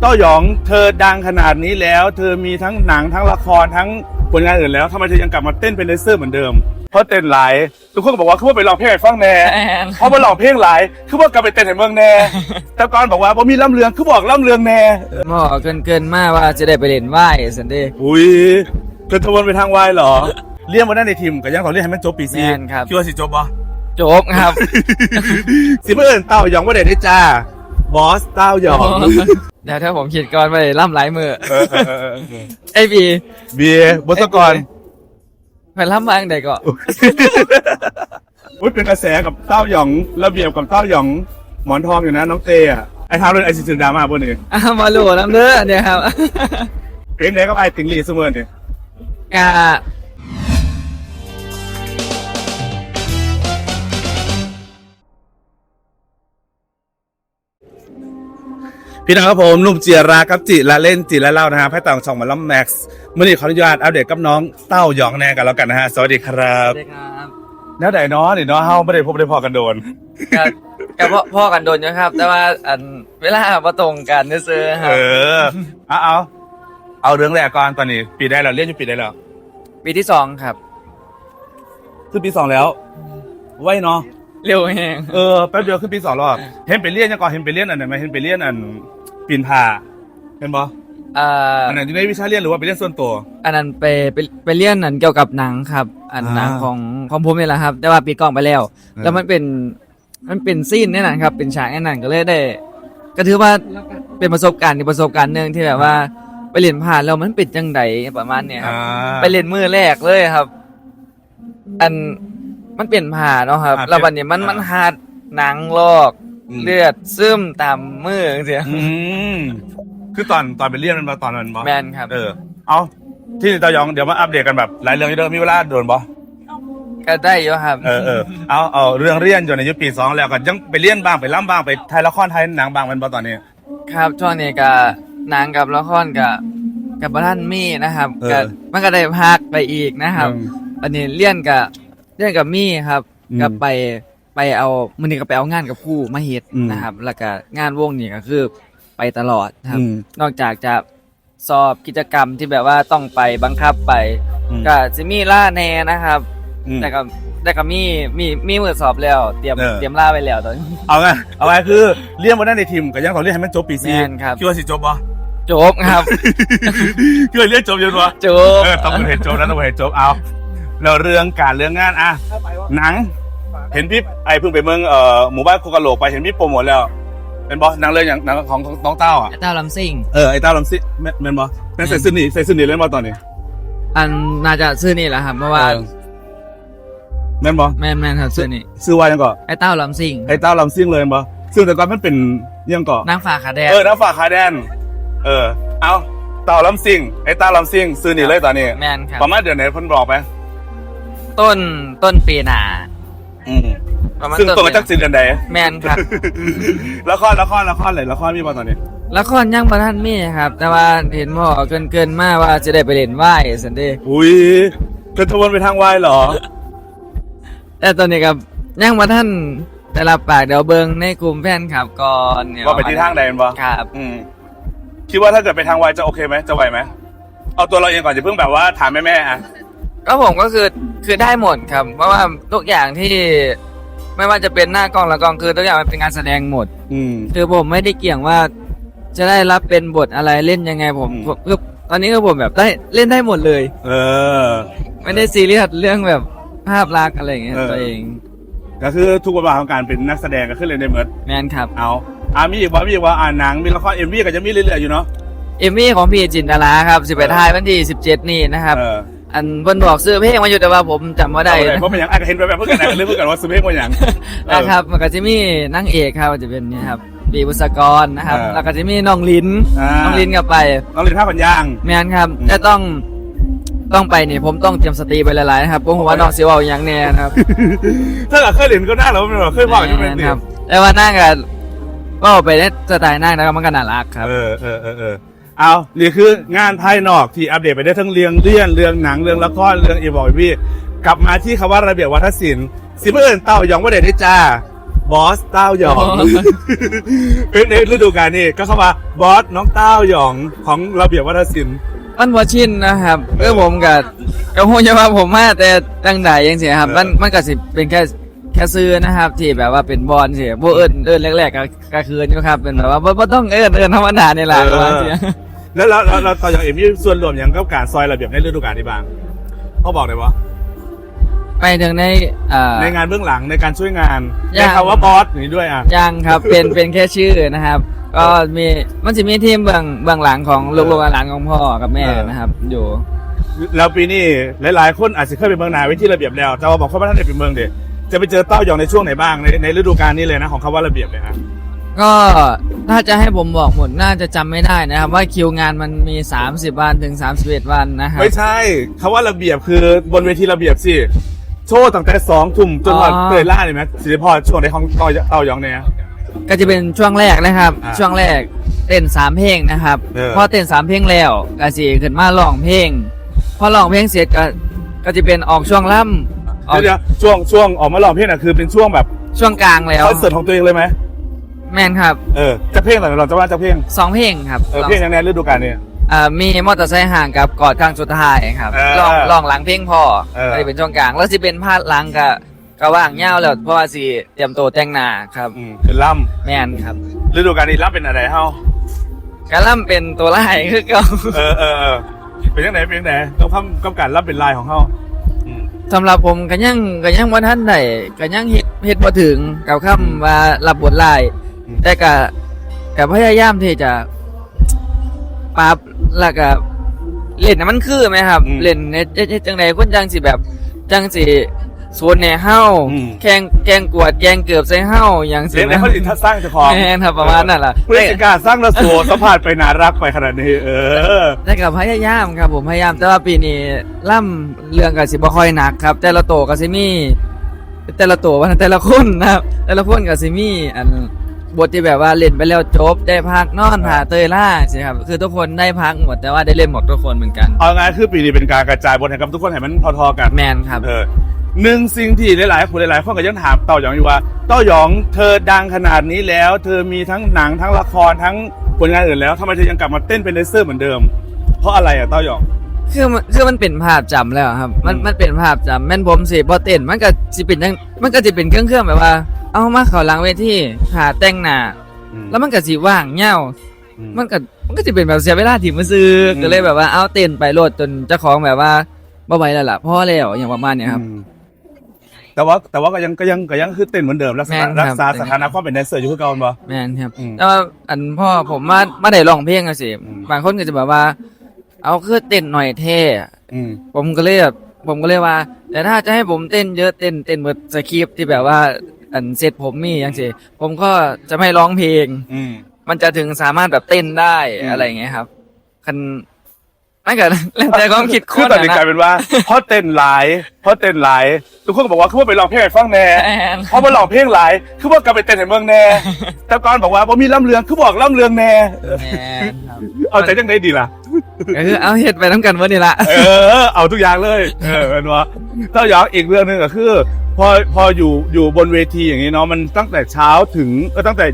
เต้าหยองเธอดังขนาดนี้แล้ว เธอมีทั้งหนังทั้งละครทั้งผลงานอื่นแล้วทำไมเธอยังกลับมาเต้นเป็นเลเซอร์เหมือนเดิม เพราะเต้นหลายทุกคนก็บอกว่าคือว่าไปลองเพลงให้ฟังแน่แอนเพราะมาลองเพลงหลายคือว่ากลับไปเต้นให้เมืองแน่แต่ก่อนบอกว่าผมมีล่ำเรืองคือบอกล่ำเรืองแน่หมอเกินเกินๆมากว่าจะได้ไปเล่นว่ายสันเดย์อุ้ยเธอทวนไปทางวายเหรอเรียนมาได้ในทีมก็ยังต้องเรียนให้มันจบปีซีแม่นครับ คิดว่าสิจบปะจบครับ สิเพื่อนเต้าหยองว่าเด็ดได้จ้าบอสเต้าหยอง เดี๋ยวถ้าผมคิดก่อนไปล่ำหลายมือเออเออเออเออไอ้บีเบียร์บสกรไปล่ำบางใดก็อุ้ยเป็นกระแสกับเต้าหยองระเบียบกับเต้าหยองหมอนทองอยู่นะน้องเตอะไอ้ทางเรื่องไอซิซึดราม่าพวกนี้อ้าวมาโหลน้ำเด้อเนี่ยครับ เพลงไหนก็ไอติงลีเสมอเนี่ยกะ พี่น้องครับผมหนุ่มเจียรากับจิละเล่นจิละเล่านะฮะให้ต่างช่องมาล้อมแม็กซ์มื่อนี้ขออนุญาตอัปเดตกับน้องเต้าหยองแน่กันแล้วกันนะฮะสวัสดีครับสวัสดีครับแนวไหนเนาะนี่เนาะเฮาไม่ได้พบได้พอกันโดนกะกะพ่อพ่อกันโดนอยู่ครับ แต่ว่าอันเวลาบ่ตรงกันซื้อๆคเอรับอเอาเอาเอาเรื่องแรกก่อนตอนนี้ปีได้แล้วเรียนอยู่ปีได้แล้วปีที่สองครับขึ้นปีสองแล้วไว้เนาะ เร็วแห้งเออแป๊บเดียวขึ้นปีสองแล้วอะเห็นไปเรียนยังก่อนเห็นไปเรียนอันไหนไหมเห็นไปเรียนอันปีนผาเห็นปะอ่าอันไหนที่ได้วิชาเรียนหรือว่าไปเรียนส่วนตัว อันนั้นไปไปไปเรียนอันเกี่ยวกับหนังครับ อันอ่าหนังของของผมนี่แหละครับ แต่ว่าปีกล้องไปแล้วเออแล้วมันเป็นมันเป็นซีนแน่นอนครับ เป็นฉากแน่นอนก็เลยได้ ก็ถือว่าเป็นประสบการณ์อีกประสบการณ์หนึ่งที่แบบว่าไปเรียนผ่านแล้วมันเป็นจังไดประมาณเนี้ยครับอ่าไปเรียนมือแรกเลยครับ อัน มันเปลี่ยนผ่าเนาะครับ อ่าแล้ววันนี้มันอ่ามั มันหาดหนังลอกอืมเลือดซึมตามมือเสียอืมคือตอนตอนไปเรียนมันมาตอนนั้นบอแมนครับเออ เอาที่ตายองเดี๋ยวมาอัปเดตกันแบบหลายเรื่องอยู่เดิมมีเวลาโดนบอก็ได้อยู่ครับ เออเออเอาเอาเรื่องเรียนอยู่ในยุคปีสองแล้วก็ยังไปเรียนบ้างไปล่ำบ้างไปถ่ายละครถ่ายหนังบ้างมันบอตอนนี้ ครับช่วงนี้ก็หนังกับละครกับกับบ้านมีนะครับเออ ก็มันก็ได้พักไปอีกนะครับ อืม อันนี้เลี่ยนกับ เลี่ยนกับมี่ครับอืมก็ไปไปเอามือนี้ก็ไปเอางานกับผู้มาเฮ็ดอืม นะครับ แล้วก็งานวงนี่ก็คือไปตลอดครับ อืม นอกจากจะสอบกิจกรรมที่แบบว่าต้องไปบังคับไป อืม ก็จะมีล่าแนนะครับ อืม แต่ก็แต่ก็มีมีมีมือสอบแล้ว เตรียมเออ เตรียมล่าไปแล้วตอนนี้ เอาไงเอาไงคือเรียนมาได้ในทีมก็ยังต้องเรียนให้มันจบปีซีแม่นครับ คิดว่าสิจบปะจบครับ คิดว่าเรียนจบยังวะจบ เออต้องเห็นจบแล้วต้องเห็นจบเอา เราเรื่องการเรื่องงานอะหนัง เห็นพี่ไอเพิ่งไปเมืองเอ่อหมู่บ้านโคกะโหลกไปเห็นพี่โปรโมทแล้วเป็นบอสหนังเรื่องอย่างหนังของของน้องเต้าอะเต้าลำซิ่งเออไอ้เต้าลำซิแม่นแม่นบอแม่นใส่ซื้อนี่ใส่ซื้อนี่เล่นบอตอนนี้ อันน่าจะซื้อนี่แหละครับเพราะว่าเออแม่นบอแม่นแม่นครับซื้อนี่ซื้อว่ายังก่อไอ้เต้าลำซิ่งไอ้เต้าลำซิ่งเลยบอซึ่งแต่ก่อนมันเป็นยังก่อนางฟ้าขาแดงเออน้ำฝากคาแดน เออ เอาเต่าลำซิ่งไอ้เต้าลำซิ่งซื้อนี่เลยตอนนี้ แม่นครับประมาณเดือนไหนเพิ่นบอกไป ต้นต้นปีหนาอืมประมาณซึ่งตรงปีกับจักสินเดือนใดแม่นครับ ละครละครละครเลยละครมีมาตอนนี้ละครยังประทันมีครับ แต่ว่าเห็นพ่อเกินเกินๆมากว่าจะได้ไปเล่นว่ายสันเดย์อุ้ยเธอทวนไปทางวายเหรอ แต่ตอนนี้กับยังประทันแต่ละปากเดี๋ยวเบิงในกลุ่มแฟนครับก่อนเนี่ยว่าไปที่ทางใดมันบ่ครับ อืมคิดว่าถ้าเกิดไปทางวายจะโอเคไหมจะไหวไหมเอาตัวเราเองก่อนจะเพิ่งแบบว่าถามแม่แม่ๆอะ ก็ผมก็คือคือได้หมดครับ เพราะว่าทุกอย่างที่ไม่ว่าจะเป็นหน้ากล้องหลังกล้องคือทุกอย่างมันเป็นการแสดงหมด อืม คือผมไม่ได้เกี่ยงว่า จะได้รับเป็นบทอะไรเล่นยังไงผมอืม ผมคือตอนนี้ก็ผมแบบได้เล่นได้หมดเลย เออ ไม่ได้ซีเรียสเรื่องแบบภาพลักษณ์อะไรอย่างเงี้ยเออ ตัวเองก็คือทุกบทบาทของการเป็นนักแสดงก็ขึ้นเลยในเมิดแมนครับเอาอ่ามีอีกว่ามีอีกว่าอ่านหนังมีละครเอ็มวีก็จะมีเรื่อยๆอยู่เนาะ เอมมี่ของพี่จินตลาครับสิบแปดทายวันที่สิบเจ็ดนี่นะครับ เออ อันเพิ่นบอกซื้อเพลงมาอยู่แต่ว่าผมจำไม่ได้เอาเลยนะเพราะเป็นอย่างอาจจะเห็นแบบแบบเพื่อนกันนะเรื่องเพื่อนกันว่าซื้อเพลงมาอย่างนะครับมันก็จะมีนางเอกครับจะเป็นนี่ครับปีบุษกรนะครับเออแล้วก็จะมีน้องลินอ่าน้องลินกับไปน้องเรียนท่าพันย่างแมนครับอืมจะต้องต้องไปนี่ผมต้องเตรียมสติไปหลายๆนะครับเพราะผมว่าน้องสิเว่าอย่างแน่นะครับถ้าเกิดเคยเรียนก็ได้แล้วมันแบบเคยบอกจะเป็นแม่นเดีคยรัวบแต่ว่านั่งกันก็ไปได้สไตล์นั่งนะครับมันก็น่ารักครับ เออเออเออ เออเอานี่คืองานภายนอกที่อัปเดตไปได้ทั้งเรื่องเรื่องเรื่องหนังเรื่องละครเรื่องอีบอยพี่กลับมาที่คำว่าระเบียบวัฒนศิลป์สิเมื่อเอินเต้ายองว่าเด็ดได้จ้าบอสเต้าหยองเป็นในฤดูกาลนี้ก็เข้ามาบอสน้องเต้าหยองของระเบียบวัฒนศิลป์มันบ่ชินนะครับเออผมกับก็คงจะว่าผมมาแต่ตั้งใดยังเสียครับเออมันมันก็สิเป็นแค่แค่ซื้อนะครับ ที่แบบว่าเป็นบอลเสียพวกเอิญเอิญแรกๆก็ก็คืนอยู่ครับเป็นแบบว่าบ่บ่ต้องเอิญเอิญธรรมดานี่แหละ ประมาณเสียแล้วแล้วแล้วแล้วตอนอย่างเอ็มมีส่วนรวมอย่างกับการซอยระเบียบในฤดูกาลนี้บ้างเขาบอกเลยว่าไปถึงในเอ่อ ในงานเบื้องหลังในการช่วยงานยัในงคำว่าบอสอย่างนี้ด้วยอะ ยังครับ เป็นเป็นแค่ชื่อนะครับ ก็มีมันจะมีทีมเบื้องเบื้องหลังของลูกๆหลานของพ่อกับแม่นะครับ อยู่ แล้วปีนี้หลาย ๆ คนอาจจะเคยไปเมืองนาไว้ที่ระเบียบแล้วแต่ว่าบอกเขาว่าท่านเด็กไปเมืองเด็กจะไปเจอเต้าหยองในช่วงไหนบ้างในในฤดูกาลนี้เลยนะของคำว่าระเบียบเลยฮะ ก็ถ้าจะให้ผมบอกหมดน่าจะจำไม่ได้นะครับ ว่าคิวงานมันมี 30 วันถึง 31 วันนะครับ ไม่ใช่คำว่าระเบียบคือบนเวทีระเบียบสิ โชว์ตั้งแต่สองทุ่มจนวันอ๋อ เตยล่าเลยไหมสิริพรช่วงในของเต้าเต้าหยองเนี่ย ก็จะเป็นช่วงแรกนะครับ อ่าช่วงแรกเต้นสามเพลงนะครับเออ พอเต้นสามเพลงแล้วก็สิขึ้นมาร้องเพลง พอร้องเพลงเสร็จก็ก็จะเป็นออกช่วงล่ำออกเดี๋ยวๆช่วงช่วงออกมาลองเพลงน่ะคือเป็นช่วงแบบช่วงกลางแล้ว คอนเสิร์ตของตัวเองเลยไหม แม่นครับเออจะเพลงอะไรเราจะว่าจะเพลงสองเพลงครับเออเพลงยังไงฤดูกาลเนี่ยอ่ามีมอเตอร์ไซค์ห่างกับกอดครั้งสุดท้ายครับเออลองลองหลังเพลงพอเออก็จะเป็นช่วงกลาง แล้วสิเป็นพาดหลังก็ก็ว่างเงาแล้วเพราะว่าสิเตรียมตัวแต่งหน้าครับ อืมเป็นล่แม่นครับำฤดูกาลนี้ล่ำเป็นอะไรเฮากะล่ำเป็นตัวไล่คือเก็เออเออเออเป็นยังไงเป็นยังไงต้องทำกำกับล่ำเป็นลายของเฮาอืมสำหรับผมก็ยังก็ยังว่าท่านใดก็ยังเฮ็ดเฮ็ดบ่ถึงกับคำว่ารับบทลายอืม แต่ก็ก็พยายามที่จะปรับแล้วก็เล่นให้มันคือไหมครับเล่นในเฮ็ดจังไดคนจังสิแบบจังสิสวนแหน่เฮาแข่งแกล้งกวดแกล้งเกือบใส่เฮาอย่างสิเล่นในนะเขาดิทัสร้างเจ้าของแม่นครับประมาณนั้นล่ะเพื่อจะกล้ารสร้างระสวสัมผัสไปนารักไปขนาดนี้ เออ แต่ก็พยายามครับผมพยายามแต่ว่าปีนี้ล่ำเรื่องก็สิบ่ค่อยหนักครับ แต่ละโตวก็สิมีแต่ละตัวว่าแต่ละคนนะครับ แต่ละคนก็สิมีอัน บทที่แบบว่าเล่นไปแล้วจบได้พักนอนหาเตยล่าใช่ครับคือทุกคนได้พักหมดแต่ว่าได้เล่นหมดทุกคนเหมือนกันเอาง่ายคือปีนี้เป็นการกระจายบทให้กับทุกคนให้มันพอๆกันแมนครับเออหนึ่งสิ่งที่หลายๆคนหลายๆคนก็ยังถามเต่าหยองอยู่ว่าเต้าหยองเธอดังขนาดนี้แล้ว เธอมีทั้งหนังทั้งละครทั้งผลงานอื่นแล้วทำไมเธอยังกลับมาเต้นเป็นเลเซอร์เหมือนเดิม เพราะอะไรอะเต้าหยองคือมันคือมันเป็นภาพจำแล้วครับ มันอืมมันเป็นภาพจำแม่นผมสิบ่เต้นมันก็สิเป็นจังมันก็สิเป็นเครื่องเครื่องๆแบบว่า เอามาเข้าหลังเวทีหาแต่งหน้าแล้วมันก็สิว่างเหงาอืมมันก็มันก็จะเป็นแบบเสียเวลาที่มาซื้ออมก็เลยแบบว่าเอาเต้นไปโลดจนเจ้าของแบบว่าบ่ไหวแล้วล่ะพอแล้วอย่างประมาณเนี้ยครับ อืมแต่ว่าแต่ว่าก็ยังก็ยังก็ยังคือเต้นเหมือนเดิมรักษาแม่นครับ รักษาสถานะความเป็นแดนเซอร์อยู่คือเก่าบ่ แม่นครับอืมแต่ว่าอันพ่อผมมามาได้ร้องเพลงอะสิอืม บางคนก็จะแบบว่า เอาคือเต้นหน่อยเท่อืม ผมก็เลยแบบผมก็เลยว่า แต่ถ้าจะให้ผมเต้นเยอะเต้นเต้นเหมือนสคริปต์ที่แบบว่า อันเสร็จผมมีอย่างสิผมก็จะไม่ร้องเพลง อืม มันจะถึงสามารถแบบเต้นได้อืม อะไรอย่างเงี้ยครับ คันนั่นก็แล้วแต่ความคิดคคือนตอนนี้อะกลายนะเป็นว่าเพราะเต้นหลายเพราะเต้นหลายทุกคนก็บอกว่าคือว่าไปลองเพลงให้ฟังแน่แอนเพราะมาลองเพลงหลายคือว่ากลับไปเต้นให้เมืองแน่แต่ก่อนบอกว่าบ่มีล่ำเรืองคือบอกล่ำเรืองแน่แอนครับเอาใจจังได้ดีล่ะ ก็คือเอาเห็ดไปทั้งกันวันนี้ละเออ เอาทุกอย่างเลย เออเป็นว่าเต้ายองอีกเรื่องหนึงก็คือ พอพออยู่อยู่บนเวทีอย่างนี้เนาะมันตั้งแต่เช้าถึงเออตั้งแต่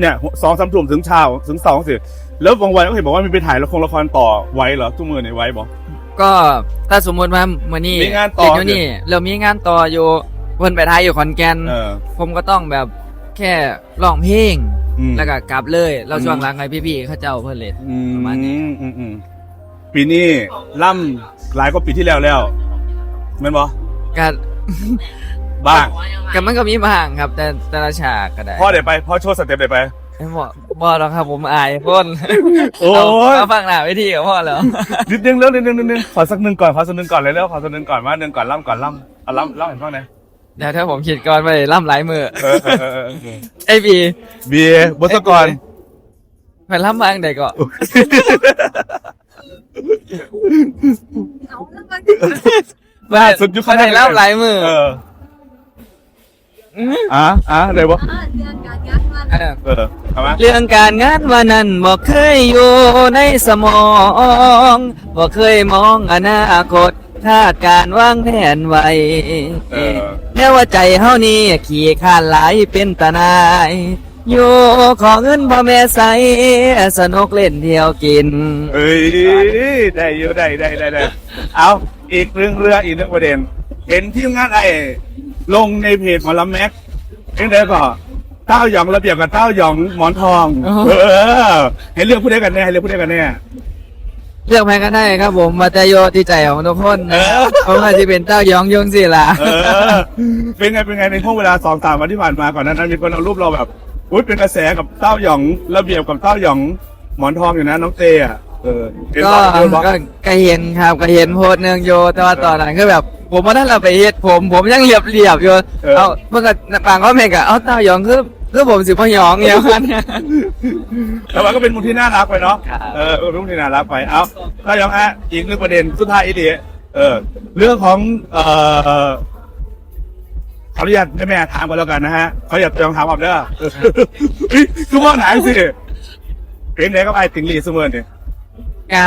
เนี่ยสองสามทุ่มถึงเช้าถึงสองสิแล้วบางวันก็เห็นบอกว่ามีไปถ่ายละครละครต่อไว้เหรอทุกมือในไว้บอก ก็ถ้าสมมติว่ามื่อนี้มีงานต่อเด็กอยู่นี่เรามีงานต่ออยู่เพิ่นไปทายอยู่ขอนแก่นเออ ผมก็ต้องแบบแค่ร้องเพลง อืม แล้วก็กลับเลย เราอืมช่วงหลังให้พี่ๆเขาเจ้าเพิ่นเล่น อืมประมาณนี้ อืมอืม ปีนี้ล่ำหลายกว่าปีที่แล้วแล้วแม่นบอก็ บ้างก็มันก็มีบ้างครับ แต่แต่ละฉากก็ได้พ่อเดี๋ยวไปพ่อโชว์สเต็ปเดี๋ยวไป ไม่บ่บ่หรอกครับผมอายคนโอ้ยเอาฟังหน้าเวทีกับพ่อแล้วนิดนึงเรื่องนิดนึงนิดนึงขอสักหนึ่งก่อนขอสักหนึ่งก่อนเลยแล้วขอสักหนึ่งก่อนมาหนึ่งก่อนล่ำก่อนล่ำเอาล่ำล่ำเห็นบ้างไหมเดี๋ยวถ้าผมคิดก่อนไปล่ำหลายมือเออเออเออเออเออไอ้บีเบียร์บทสกรไปล่ำบางใดก็ บ้าสุดยุคเขาได้ล่ำหลายมือเอออะอะอะไรวะเออเออเอามาเรื่องการงานวันนั้นบอกเคยอยู่ในสมองบอกเคยมองอนาคตคาดการวางแผนไว้เออ แน่ว่าใจเฮานี่ขี่ข้านหลายเป็นตาหนาย อยู่ขอเงินพ่อแม่ใส่สนุกเล่นเที่ยวกิน เอ้ยได้อยู่ได้ได้ได้ได้เอาอีกเรื่องเรื่องอีกเรื่องประเด็น เห็นที่งานไอ้ลงในเพจหมอลำแม็กเองได้ก็เต้าหยองระเบียบกับเต้าหยองหมอนทองอ๋อเออเห็นเรื่องพูดได้กันแน่เห็นเรื่องพูดได้กันแน่เลือกแพ้ก็ได้ครับผมมาแต่โยที่ใจของทุกคนเออผมอาจจะเป็นเต้ายองยงสิล่ะเออเป็นไงเป็นไงในช่วงเวลาสองสามวันที่ผ่านมาก่อนหนานั้นมีคนเอารูปเราแบบ อุ้ยเป็นกระแสกับเต้าหยองระเบียบกับเต้าหยองหมอนทองอยู่นะน้องเต้อะเออเห็นก็บอกเห็นบอกก็ก็เห็นครับก็เห็นโพสต์หนึ่งโยแต่ว่าตอนนั้นคือแบบ ผมว่าถ้าเราไปเฮ็ดผม ผมยังเรียบเรียบๆอยู่เออเอาเมื่อกี้บางก็เมกอะเอาเต้ายองคือคือผมสิพ่อยองเนี่ยมันแต่ว่าก็เป็นมุมที่น่ารักไปเนาะครับ เออเป็นมุมที่น่ารักไปเอาถ้ายังฮะอีกหนึ่งประเด็นสุดท้ายอีกทีเออเรื่องของเอ่อ ขออนุญาตแม่แม่ถามกันแล้วกันนะฮะเขาอยากจะลองถามผมเด้อเออเฮ้ยคือว่าไหนสิเพลงไหนก็ไอ้ติงลีเสมอเนี่ยกะ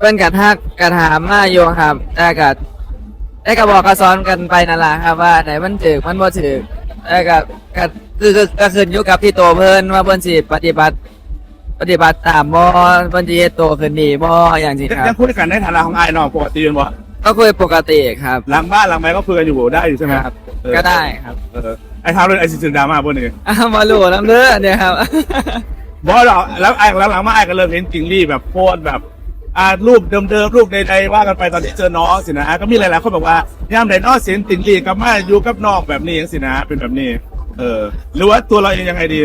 เป็นกะทักกะถามมาโยครับแต่กะได้กะบอกกะสอนกันไปนั่นแหละครับว่าไหนมันถือมันบ่ถือแต่กะกะคือคือก็ขึ้นอยู่กับที่ตัวเพิ่นว่าเพิ่นสิปฏิบัติ ปฏิบัติตามบ่เพิ่นสิเฮ็ดโตขึ้นดีบ่อย่างนี้คยัรังบพูดกันในฐานะของไอ้เนาะปกติเป็นบ่ก็คุยปกติครับหลังบ้านหลังไม้ก็คุยกันอยู่ได้อยู่ใช่ไหมครับเออ ก็ได้ครับ เออไอ้ทำเลยไอ้สิถึงดราม่าบนนี้อ้าวมาลูน้ำเด้อเนี่ยครับ บอสหรอกแล้วไอ้แล้วหลังมาไอ้ก็เริ่มเห็นจิงลี่แบบโพสต์แบบอ่ารูปเดิมๆรูปใดๆว่ากันไปตอนที่เจอน้องสินะก็มีหลายๆคนบอกว่ายามใดน้องเสียงจิงลี่กลับมาอยู่กับน้องแบบนี้อย่างสินะเป็นแบบนี้ เออ หรือว่าตัวเราเองยังไงดี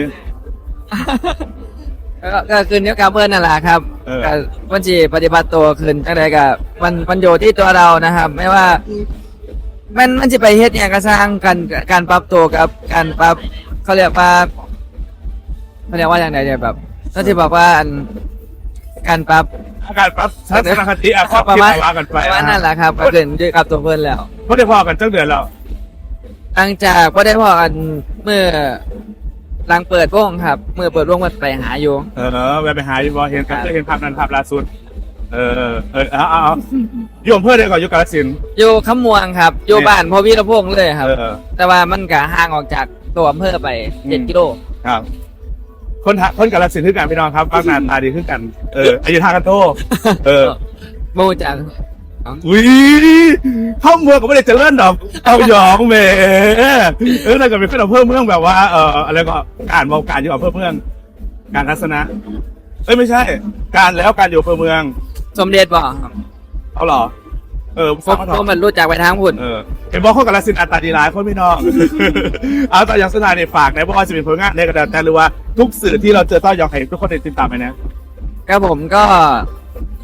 ก็ก็ขึ้นอยู่กับเพื่อนนั่นแหละครับเออ ก็วันที่ปฏิบัติตัวขึ้นจังไดก็มันมันอยู่ที่ตัวเรานะครับ ไม่ว่า มันมันจะไปเฮ็ดอย่างกระสร้างกันการปรับตัวกับการปรับเขาเรียกว่าเขาเรียกว่าอย่างไรเนี่ยแบบก็ที่บอกว่าอันการปรับอาการปรับทัศนคติอะครอบประคิดมาณว่ากันไปประมาณนั่นแหละครับก็ขึ้นอยู่กับตัวเพื่อนแล้วเพราะได้พอกันจังเดือนแล้วหลังจากว่าได้พอกันเมื่อหลังเปิดวงครับ เมื่อเปิดวงมันไปหาอยู่ เออแวะไปหาอยู่บอเห็นกันเห็นภาพนั้นภาพล่าสุด เออเออเอาเอาเอาโยมเพื่อนเดียวกับยุกาลสินธุ์อยู่ขมวงครับอยู่บ้านพ่อวีระพงษ์เลยครับ เออ แต่ว่ามันก็ห่างออกจากตัวอำเภอไปอืม เจ็ดกิโลครับ คนทะคนกาลสินธุ์คือกันพี่น้องครับบางนานตาดีคือกัน เอออายุทางกันโตเออ โมูจาก อุ้ยเข้าเมืองก็ไม่ได้เจริญดอกเอาหยองแหมเออแล้วก็เป็นขึ้นอำเภอเมืองแบบว่าเอออะไรก็การบอกการอยู่อำเภอเมือง การทัศนะ เอ้ยไม่ใช่ การแล้วการอยู่อำเภอเมือง สมเด็จบ่ครับเอาเหรอ เออผฟังมมาถผอมมันรู้จักไปทางพุ่นเออเห็นบอกคนกาลสินธุ์อัตตาดีร้ายคนพี่น้อง เอาแต่อย่างสุดท้ายในฝากนะเพราะว่าจะเป็นผลงานในกระดาษแต่หรือว่าทุกสื่อที่เราเจอเต้ายองให้ทุกคนได้ติดตามไปนะก็ผมก็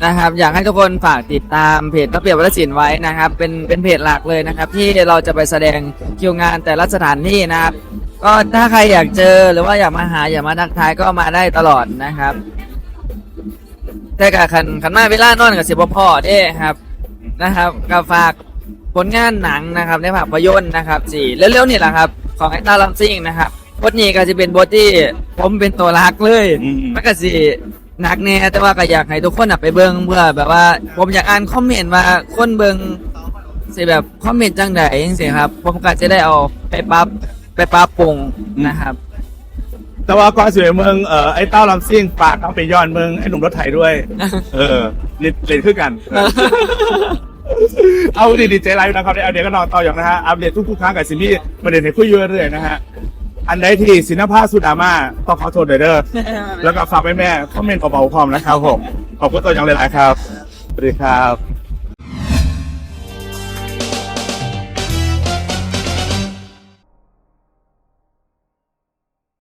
นะครับ อยากให้ทุกคนฝากติดตามเพจระเบียบวัฒนศิลป์ไว้นะครับ เป็นเป็นเพจหลักเลยนะครับ ที่เราจะไปแสดงคิวงานแต่ละสถานที่นะครับ ก็ถ้าใครอยากเจอหรือว่าอยากมาหาอยากมาทักทายก็มาได้ตลอดนะครับ แต่กับขันขันมาเวลานอนกับสิบพ่อเด้ครับนะครับก็ฝากผลงานหนังนะครับในภาพยนตร์นะครับสี่เร็วๆนี่แหละครับ ของไอ้ตาลัมซิงนะครับบทนี้ก็จะเป็นบทที่ผมเป็นตัวรักเลยอืมมันก็สิหนักแน่แต่ว่าก็อยากให้ทุกคนน่ะไปเบิ่งเพื่อแบบว่าผมอยากอ่านคอมเมนต์ว่าคนเบิ่งสิแบบคอมเมนต์จังใดจังซี่ครับ ผมก็จะได้เอาไปปรับไปปรับปรุงนะครับ แต่ว่าก่อนสวยเมืองเอ่อไอ้เต้าลำซิ่งฝากต้องไปย้อนเมืองไอ้หนุ่มรถไถด้วย เออเล่นเล่นขึ้นกันเอาดีดีเจไลฟ์นะครับเอาเดี๋ยวก็นอนต่ออย่างนะฮะอัปเดตทุกๆครั้งกับซิมี่ประเด็นให้คุยเยอะเรื่อยๆนะฮะอันใดที่สินภาพสุดอามาต้องขอโทษด้วยเด้อแล้วก็ฝากแม่แม่ๆคอมเมนต์เบาๆพร้อมนะครับผมขอบคุณตัวอย่างหลายๆครับสวัสดีครับ